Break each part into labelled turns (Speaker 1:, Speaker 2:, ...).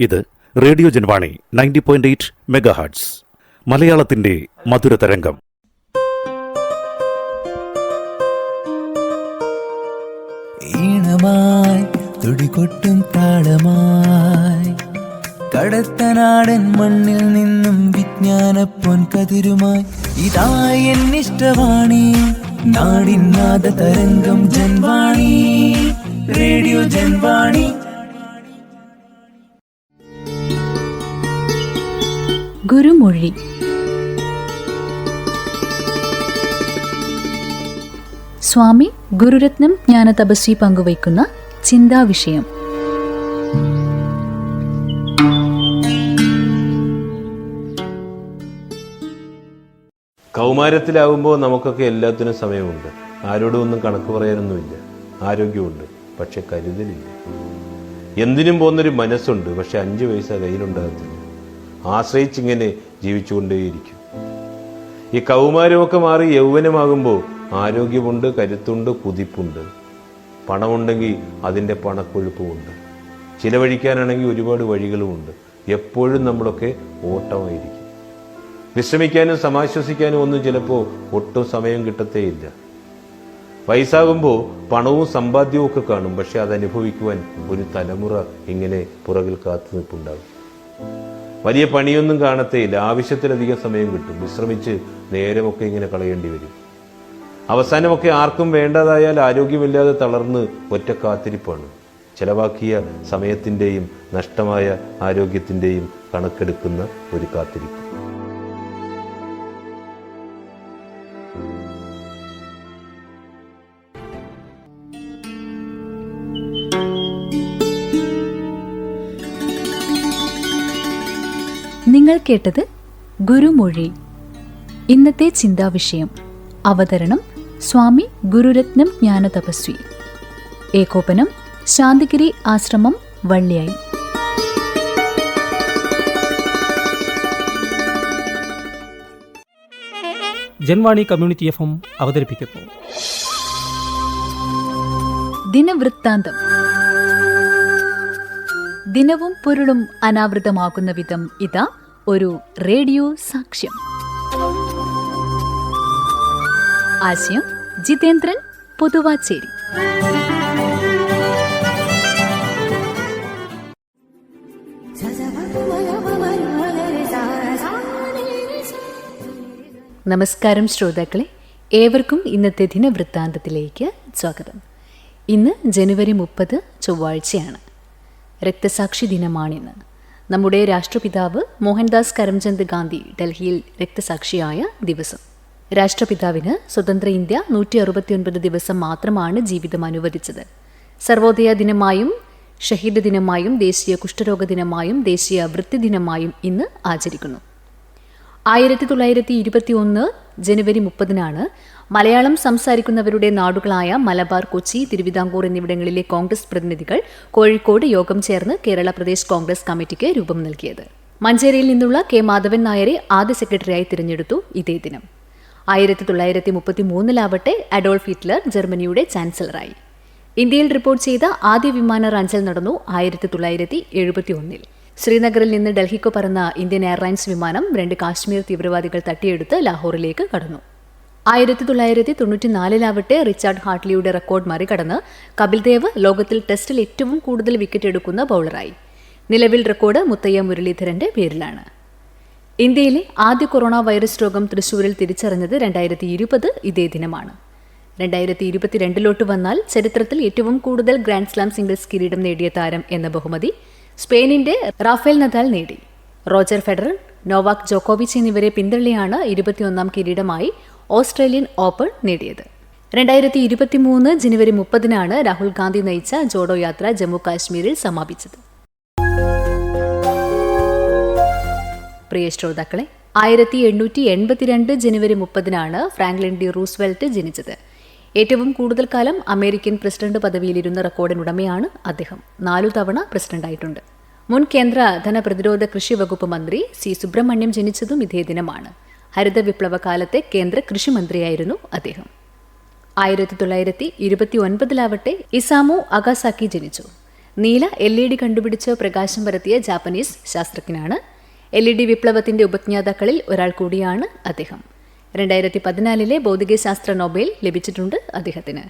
Speaker 1: ഇത് radio Janvani ninety point eight megahertz മലയാളത്തിന്റെ മധുര തരംഗം.
Speaker 2: ഈണമായി തുടികൊട്ടും താളമായി കടത്തനാടൻ മണ്ണിൽ നിന്നും വിജ്ഞാന പൊൻകതിരുമായി ഇതായി എന്നിഷ്ടവാണി നാടിൻ നാദ തരംഗം ജൻവാണി റേഡിയോ ജൻവാണി.
Speaker 3: ഗുരുമൊഴി. സ്വാമി ഗുരുരത്നം ജ്ഞാന തപസ്വി പങ്കുവയ്ക്കുന്ന ചിന്താവിഷയം.
Speaker 4: കൗമാരത്തിലാവുമ്പോൾ നമുക്കൊക്കെ എല്ലാത്തിനും സമയമുണ്ട്. ആരോടും ഒന്നും കണക്ക് പറയാനൊന്നുമില്ല. ആരോഗ്യമുണ്ട് പക്ഷെ കരുതലില്ല. എന്തിനും പോകുന്നൊരു മനസ്സുണ്ട് പക്ഷെ അഞ്ച് പൈസ കയ്യിലുണ്ടാകത്തില്ല. ആശ്രയിച്ചിങ്ങനെ ജീവിച്ചുകൊണ്ടേയിരിക്കും. ഈ കൗമാരമൊക്കെ മാറി യൗവനമാകുമ്പോൾ ആരോഗ്യമുണ്ട് കരുത്തുണ്ട് കുതിപ്പുണ്ട്. പണമുണ്ടെങ്കിൽ അതിന്റെ പണക്കൊഴുപ്പുമുണ്ട്. ചിലവഴിക്കാനാണെങ്കിൽ ഒരുപാട് വഴികളുമുണ്ട്. എപ്പോഴും നമ്മളൊക്കെ ഓട്ടമായിരിക്കും. വിശ്രമിക്കാനും സമാശ്വസിക്കാനും ഒന്നും ചിലപ്പോൾ ഒട്ടും സമയം കിട്ടത്തേയില്ല. വയസ്സാകുമ്പോൾ പണവും സമ്പാദ്യവും ഒക്കെ കാണും. പക്ഷെ അത് ഒരു തലമുറ ഇങ്ങനെ പുറകിൽ കാത്തു നിൽപ്പുണ്ടാകും. വലിയ പണിയൊന്നും കാണത്തേയില്ല. ആവശ്യത്തിലധികം സമയം കിട്ടും. വിശ്രമിച്ച് നേരമൊക്കെ ഇങ്ങനെ കളയേണ്ടി വരും. അവസാനമൊക്കെ ആർക്കും വേണ്ടതായാൽ ആരോഗ്യമില്ലാതെ തളർന്ന് ഒറ്റ കാത്തിരിപ്പാണ്. ചെലവാക്കിയ സമയത്തിന്റെയും നഷ്ടമായ ആരോഗ്യത്തിന്റെയും കണക്കെടുക്കുന്ന ഒരു കാത്തിരിപ്പ്.
Speaker 3: നിങ്ങൾ കേട്ടത് ഗുരുമൊഴി. ഇന്നത്തെ ചിന്താവിഷയം അവതരണം സ്വാമി ഗുരുരത്നം ജ്ഞാനതപസ്വി. ഏകോപനം ശാന്തിഗിരി ആശ്രമം വള്ളിയായി.
Speaker 5: ജൻവാണി കമ്മ്യൂണിറ്റി എഫ് എം അവതരിപ്പിക്കുന്നു.
Speaker 3: ദിനവൃത്താന്തം. ദിനവും പൊരുളും അനാവൃതമാകുന്ന വിധം ഇതാ ഒരു റേഡിയോ സാക്ഷ്യം. ആശയം ജിതേന്ദ്രൻ പൊതുവാച്ചേരി. നമസ്കാരം ശ്രോതാക്കളെ. ഏവർക്കും ഇന്നത്തെ ദിനവൃത്താന്തത്തിലേക്ക് സ്വാഗതം. ഇന്ന് ജനുവരി മുപ്പത് ചൊവ്വാഴ്ചയാണ്. രക്തസാക്ഷി ദിനമാണിന്ന്. നമ്മുടെ രാഷ്ട്രപിതാവ് മോഹൻദാസ് കരംചന്ദ് ഗാന്ധി ഡൽഹിയിൽ രക്തസാക്ഷിയായ ദിവസം. രാഷ്ട്രപിതാവിന് സ്വതന്ത്ര ഇന്ത്യ നൂറ്റി അറുപത്തിയൊൻപത് ദിവസം മാത്രമാണ് ജീവിതം അനുവദിച്ചത്. സർവോദയ ദിനമായും ഷഹീദ് ദിനമായും ദേശീയ കുഷ്ഠരോഗ ദിനമായും ദേശീയ വൃത്തി ദിനമായും ഇന്ന് ആചരിക്കുന്നു. ആയിരത്തി തൊള്ളായിരത്തി ഇരുപത്തി ഒന്ന് ജനുവരി മുപ്പതിനാണ് മലയാളം സംസാരിക്കുന്നവരുടെ നാടുകളായ മലബാർ കൊച്ചി തിരുവിതാംകൂർ എന്നിവിടങ്ങളിലെ കോൺഗ്രസ് പ്രതിനിധികൾ കോഴിക്കോട് യോഗം ചേർന്ന് കേരള പ്രദേശ് കോൺഗ്രസ് കമ്മിറ്റിക്ക് രൂപം നൽകിയത്. മഞ്ചേരിയിൽ നിന്നുള്ള കെ. മാധവൻ നായരെ ആദ്യ സെക്രട്ടറിയായി തിരഞ്ഞെടുത്തു ഇതേ ദിനം. ആയിരത്തി തൊള്ളായിരത്തി മുപ്പത്തി മൂന്നിലാവട്ടെ അഡോൾഫ് ഹിറ്റ്ലർ ജർമ്മനിയുടെ ചാൻസലറായി. ഇന്ത്യയിൽ റിപ്പോർട്ട് ചെയ്ത ആദ്യ വിമാന റഞ്ചൽ നടന്നു ആയിരത്തി തൊള്ളായിരത്തി എഴുപത്തി ഒന്നിൽ ശ്രീനഗറിൽ നിന്ന് ഡൽഹിക്ക് പറന്ന ഇന്ത്യൻ എയർലൈൻസ് വിമാനം രണ്ട് കാശ്മീർ തീവ്രവാദികൾ തട്ടിയെടുത്ത് ലാഹോറിലേക്ക് കടന്നു. ആയിരത്തി തൊള്ളായിരത്തി തൊണ്ണൂറ്റിനാലിലാവട്ടെ റിച്ചാർഡ് ഹാർട്ട്ലിയുടെ റെക്കോർഡ് മറികടന്ന് കപിൽ ദേവ് ലോകത്തിൽ ടെസ്റ്റിൽ ഏറ്റവും കൂടുതൽ വിക്കറ്റ് എടുക്കുന്ന ബൗളറായി. നിലവിൽ റെക്കോർഡ് മുത്തയ്യ മുരളീധരന്റെ പേരിലാണ്. ഇന്ത്യയിലെ ആദ്യ കൊറോണ വൈറസ് രോഗം തൃശൂരിൽ തിരിച്ചറിഞ്ഞത് രണ്ടായിരത്തി ഇരുപത് ഇതേ ദിനമാണ്. രണ്ടായിരത്തി ഇരുപത്തിരണ്ടിലോട്ട് വന്നാൽ ചരിത്രത്തിൽ ഏറ്റവും കൂടുതൽ ഗ്രാൻഡ് സ്ലാം സിംഗിൾസ് കിരീടം നേടിയ താരം എന്ന ബഹുമതി സ്പെയിനിന്റെ റാഫേൽ നദാൽ നേടി. റോജർ ഫെഡറൽ നോവാക് ജോക്കോവിച്ച് എന്നിവരെ പിന്തള്ളിയാണ് ഇരുപത്തിയൊന്നാം കിരീടമായി ഓസ്ട്രേലിയൻ ഓപ്പൺ നേടിയത്. രണ്ടായിരത്തി ഇരുപത്തിമൂന്ന് ജനുവരി മുപ്പതിനാണ് രാഹുൽ ഗാന്ധി നയിച്ച ജോഡോ യാത്ര ജമ്മു കാശ്മീരിൽ സമാപിച്ചത്. പ്രിയ ശ്രോതാക്കളെ ആയിരത്തി എണ്ണൂറ്റി എൺപത്തിരണ്ട് ജനുവരി മുപ്പതിനാണ് ഫ്രാങ്ക്ലിൻ ഡി റൂസ്വെൽറ്റ് ജനിച്ചത്. ഏറ്റവും കൂടുതൽ കാലം അമേരിക്കൻ പ്രസിഡന്റ് പദവിയിലിരുന്ന റെക്കോർഡിനുടമയാണ് അദ്ദേഹം. നാലു തവണ പ്രസിഡന്റായിട്ടുണ്ട്. മുൻ കേന്ദ്ര ധനപ്രതിരോധ കൃഷി വകുപ്പ് മന്ത്രി സി സുബ്രഹ്മണ്യം ജനിച്ചതും ഇതേ ദിനമാണ്. ഹരിത വിപ്ലവ കാലത്തെ കേന്ദ്ര കൃഷിമന്ത്രിയായിരുന്നു അദ്ദേഹം. ആയിരത്തി തൊള്ളായിരത്തി ഇരുപത്തി ഒൻപതിലാവട്ടെ ഇസാമു അഗാസാക്കി ജനിച്ചു. നീല എൽ ഇ ഡി കണ്ടുപിടിച്ച് പ്രകാശം പരത്തിയ ജാപ്പനീസ് ശാസ്ത്രജ്ഞനാണ്. എൽ ഇ ഡി വിപ്ലവത്തിന്റെ ഉപജ്ഞാതാക്കളിൽ ഒരാൾ കൂടിയാണ് അദ്ദേഹം. രണ്ടായിരത്തി പതിനാലിലെ ഭൗതികശാസ്ത്ര നൊബേൽ ലഭിച്ചിട്ടുണ്ട് അദ്ദേഹത്തിന്.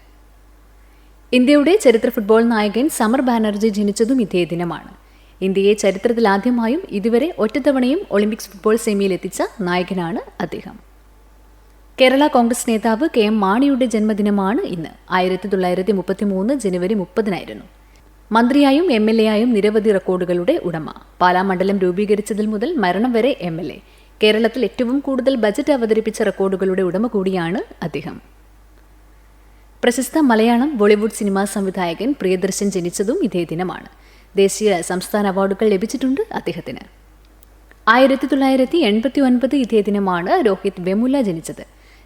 Speaker 3: ഇന്ത്യയുടെ ചരിത്ര ഫുട്ബോൾ നായകൻ സമർ ബാനർജി ജനിച്ചതും ഇതേ ദിനമാണ്. ഇന്ത്യയെ ചരിത്രത്തിലാദ്യമായും ഇതുവരെ ഒറ്റത്തവണയും ഒളിമ്പിക്സ് ഫുട്ബോൾ സെമിയിൽ എത്തിച്ച നായകനാണ് അദ്ദേഹം. കേരള കോൺഗ്രസ് നേതാവ് കെ എം മാണിയുടെ ജന്മദിനമാണ് ഇന്ന്. ആയിരത്തി തൊള്ളായിരത്തി മുപ്പത്തി മൂന്ന് ജനുവരി മുപ്പതിനായിരുന്നു. മന്ത്രിയായും എം എൽ എ ആയും നിരവധി റെക്കോർഡുകളുടെ ഉടമ. പാലാ മണ്ഡലം രൂപീകരിച്ചതിൽ മുതൽ മരണം വരെ എം എൽ എ. കേരളത്തിൽ ഏറ്റവും കൂടുതൽ ബജറ്റ് അവതരിപ്പിച്ച റെക്കോർഡുകളുടെ ഉടമ കൂടിയാണ് അദ്ദേഹം. പ്രശസ്ത മലയാളം ബോളിവുഡ് സിനിമാ സംവിധായകൻ പ്രിയദർശൻ ജനിച്ചതും ഇതേ ദിനമാണ്. ദേശീയ സംസ്ഥാന അവാർഡുകൾ ലഭിച്ചിട്ടുണ്ട് അദ്ദേഹത്തിന്. ആയിരത്തി തൊള്ളായിരത്തി എൺപത്തി ഒൻപത് ഇതേ ദിനമാണ് രോഹിത് വെമുല ജനിച്ചത്.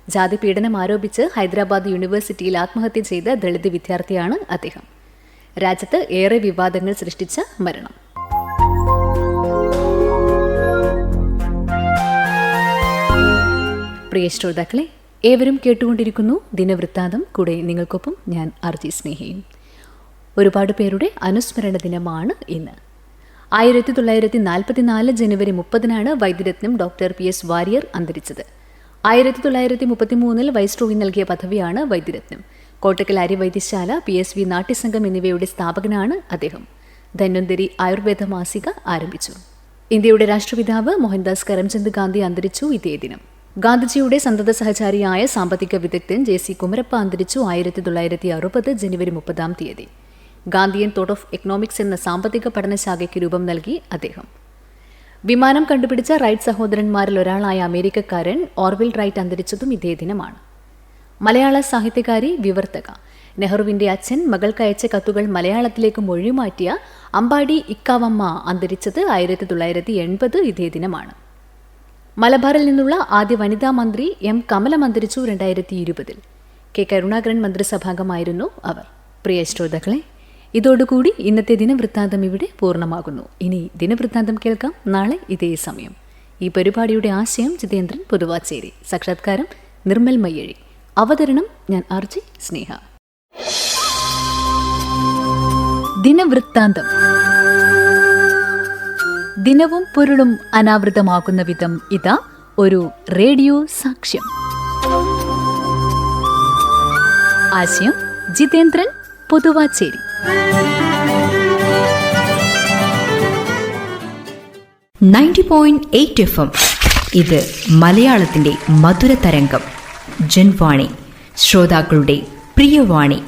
Speaker 3: ജാതി പീഡനം ആരോപിച്ച് ഹൈദരാബാദ് യൂണിവേഴ്സിറ്റിയിൽ ആത്മഹത്യ ചെയ്ത ദളിത് വിദ്യാർത്ഥിയാണ് അദ്ദേഹം. രാജ്യത്ത് ഏറെ വിവാദങ്ങൾ സൃഷ്ടിച്ച മരണം. പ്രിയ ശ്രോതാക്കളെ ഏവരും കേട്ടുകൊണ്ടിരിക്കുന്നു ദിനവൃത്താന്തം. കൂടെ നിങ്ങൾക്കൊപ്പം ഞാൻ അർജി സ്നേഹയും ഒരുപാട് പേരുടെ അനുസ്മരണ ദിനമാണ് ഇന്ന്. ആയിരത്തി തൊള്ളായിരത്തി നാൽപ്പത്തിനാല് ജനുവരി മുപ്പതിനാണ് Vaidyaratnam doctor P S Warrier അന്തരിച്ചത്. ആയിരത്തി തൊള്ളായിരത്തി മുപ്പത്തിമൂന്നിൽ വൈസ്രോവി നൽകിയ പദവിയാണ് വൈദ്യരത്നം. കോട്ടക്കൽ അരിവൈദ്യശാല പി എസ് വി നാട്യസംഘം എന്നിവയുടെ സ്ഥാപകനാണ് അദ്ദേഹം. ധന്വന്തരി ആയുർവേദ മാസിക ആരംഭിച്ചു. ഇന്ത്യയുടെ രാഷ്ട്രപിതാവ് മോഹൻദാസ് കരംചന്ദ് ഗാന്ധി അന്തരിച്ചു ഇതേ ദിനം. ഗാന്ധിജിയുടെ സന്തത സഹചാരിയായ സാമ്പത്തിക വിദഗ്ധൻ ജെ സി കുമരപ്പ അന്തരിച്ചു ആയിരത്തി തൊള്ളായിരത്തി അറുപത് ജനുവരി മുപ്പതാം തീയതി. ഗാന്ധിയൻ തോട്ട് ഓഫ് എക്കണോമിക്സ് എന്ന സാമ്പത്തിക പഠനശാഖയ്ക്ക് രൂപം നൽകി അദ്ദേഹം. വിമാനം കണ്ടുപിടിച്ച റൈറ്റ് സഹോദരന്മാരിൽ ഒരാളായ അമേരിക്കക്കാരൻ ഓർവിൽ റൈറ്റ് അന്തരിച്ചതും ഇതേ ദിനമാണ്. മലയാള സാഹിത്യകാരി വിവർത്തക. നെഹ്റുവിന്റെ അച്ഛൻ മകൾക്കയച്ച കത്തുകൾ മലയാളത്തിലേക്ക് മൊഴിമാറ്റിയ അമ്പാടി ഇക്കാവമ്മ അന്തരിച്ചത് ആയിരത്തി തൊള്ളായിരത്തി എൺപത് ഇതേ ദിനമാണ്. മലബാറിൽ നിന്നുള്ള ആദ്യ വനിതാ മന്ത്രി എം കമല മന്ത്രിച്ചു രണ്ടായിരത്തി ഇരുപതിൽ കെ കരുണാകരൻ മന്ത്രിസഭാംഗമായിരുന്നു അവർ. പ്രിയ ശ്രോതാക്കളെ ഇതോടുകൂടി ഇന്നത്തെ ദിനവൃത്താന്തം ഇവിടെ പൂർണമാകുന്നു. ഇനി ദിനവൃത്താന്തം കേൾക്കാം നാളെ ഇതേ സമയം. ഈ പരിപാടിയുടെ ആശയം ജിതേന്ദ്രൻ പുതുവാച്ചേരി. സാക്ഷാത്കാരം നിർമ്മൽ മയ്യഴി. അവതരണം ഞാൻ അർജി സ്നേഹ. ദിനവൃത്താന്തം. ദിനവും പൊരുളും അനാവൃതമാകുന്ന വിധം ഇതാ ഒരു റേഡിയോ സാക്ഷ്യം. ആശയം Jithendran Pothuvachery.
Speaker 6: Ninety point eight F M. ഇത് മലയാളത്തിന്റെ മധുര തരംഗം ജൻവാണി ശ്രോതാക്കളുടെ പ്രിയവാണി.